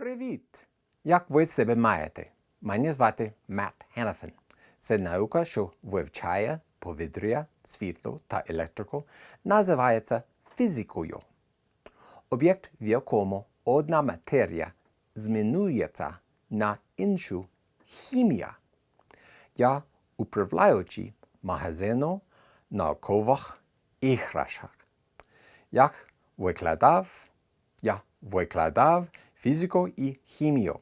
Привіт! Як ви себе маєте? Мене звати Мат Хеннефен. Це наука, що вивчає повітря, світло та електрику, називається фізикою. Об'єкт, в якому одна матерія змінюється на іншу хімія. Я управляючий магазину наукових іграшок. Як викладав, я викладав фізику і хімію.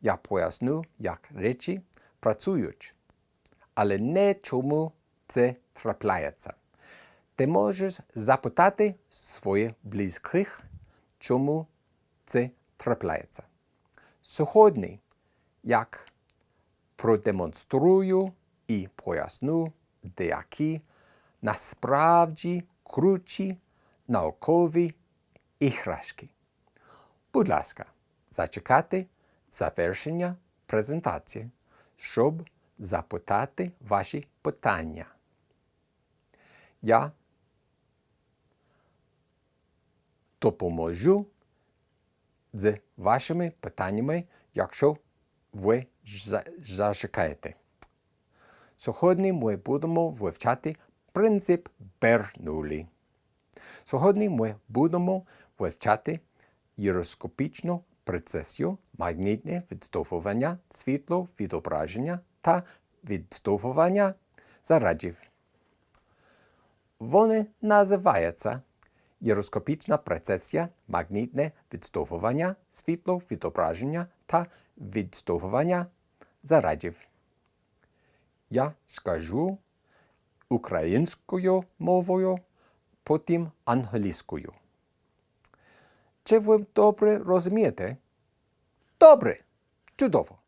Я поясню, як речі працюють, але не чому це трапляється. Ти можеш запитати своїх близьких, чому це трапляється. Сьогодні, як продемонструю і поясню деякі насправді круті наукові іграшки. Будь ласка, зачекати завершення презентації, щоб запитати ваші питання. Я допоможу з вашими питаннями, якщо ви зачекаєте. Сьогодні ми будемо вивчати принцип Бернулі. Сьогодні ми будемо вивчати гіроскопічну прецесію, магнітне відштовхування, світло відображення та відштовхування зарядів. Вони називаються гіроскопічна прецесія, магнітне відштовхування, світло відображення та відштовхування зарядів. Я скажу українською мовою, потім англійською. Чи ви добре розумієте? Добре. Чудово.